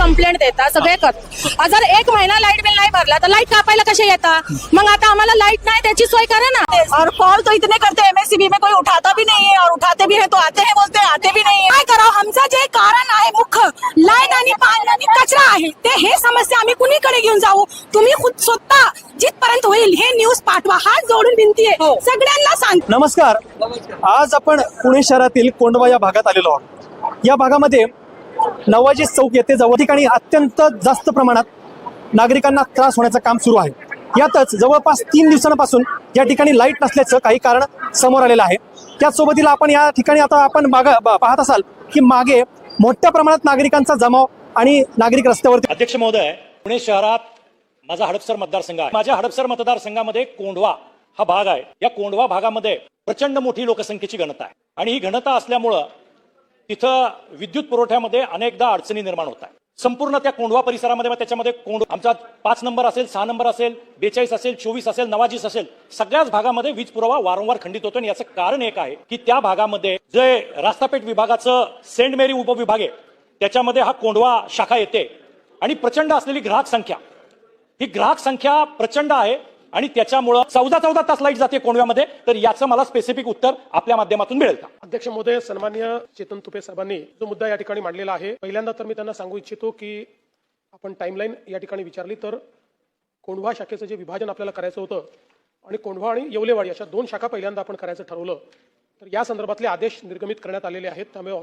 Complaint देता सगळे कर. जर एक महिना लाइट बिल नाही भरला तर लाइट कापायला कसे येतात मग आता आम्हाला लाइट नाही त्याची सोय करा ना. और कॉल तो इतने करते हैं एमएससीबी में कोई उठाता भी नहीं है और उठाते भी है तो आते हैं बोलते हैं आते भी नहीं है। काय करावं? आमचं जे कारण आहे मुख्य लाईन आणि पाणी आणि कचरा आहे ते हे समस्या आम्ही कुणीकडे घेऊन जाऊ? तुम्ही खुद स्वतः जिथपर्यंत होईल हे न्यूज पाठवा. हात जोडून विनंती आहे. सगळ्यांना सांग. नमस्कार. आज आपण पुणे शहरातील कोंडवा या भागात आलेलो आहोत. या भागामध्ये नवाजी चौक येथे जवळ ठिकाणी अत्यंत जास्त प्रमाणात नागरिकांना त्रास होण्याचं काम सुरू आहे. यातच जवळपास तीन दिवसांपासून या ठिकाणी लाइट नसल्याचं काही कारण समोर आलेलं आहे. त्याचसोबतीला आपण या ठिकाणी आता आपण माग पाहत असाल की मागे मोठ्या प्रमाणात नागरिकांचा जमाव आणि नागरिक रस्त्यावरती अध्यक्ष महोदय पुणे शहरात माझा हडपसर मतदारसंघ आहे. माझ्या हडपसर मतदारसंघामध्ये कोंढवा हा भाग आहे. या कोंढवा भागामध्ये प्रचंड मोठी लोकसंख्येची घनता आहे. आणि ही घनता असल्यामुळं तिथं विद्युत पुरवठ्यामध्ये अनेकदा अडचणी निर्माण होत आहे संपूर्ण त्या कोंढवा परिसरामध्ये त्याच्यामध्ये कोंड आमचा पाच नंबर असेल सहा नंबर असेल बेचाळीस असेल चोवीस असेल नवाजीस असेल सगळ्याच भागामध्ये वीज पुरवठा वारंवार खंडित होतो. आणि याचं कारण एक आहे की त्या भागामध्ये जे रास्तापेठ विभागाचं सेंट मेरी उपविभाग आहे त्याच्यामध्ये हा कोंढवा शाखा येते. आणि प्रचंड असलेली ग्राहक संख्या. ही ग्राहक संख्या प्रचंड आहे. आणि त्याच्यामुळं चौदा चौदा तास लाइट जाते कोंडव्यामध्ये तर याचं मला स्पेसिफिक उत्तर आपल्या माध्यमातून मिळेल का? अध्यक्ष महोदय सन्मान्य चेतन तुपे साहेबांनी जो मुद्दा या ठिकाणी मांडलेला आहे पहिल्यांदा तर मी त्यांना सांगू इच्छितो की आपण टाईमलाईन या ठिकाणी विचारली तर कोंढवा शाखेचं जे विभाजन आपल्याला करायचं होतं आणि कोंढवा आणि येवलेवाडी अशा दोन शाखा पहिल्यांदा आपण करायचं ठरवलं तर या संदर्भातले आदेश निर्गमित करण्यात आलेले आहेत. त्यामुळे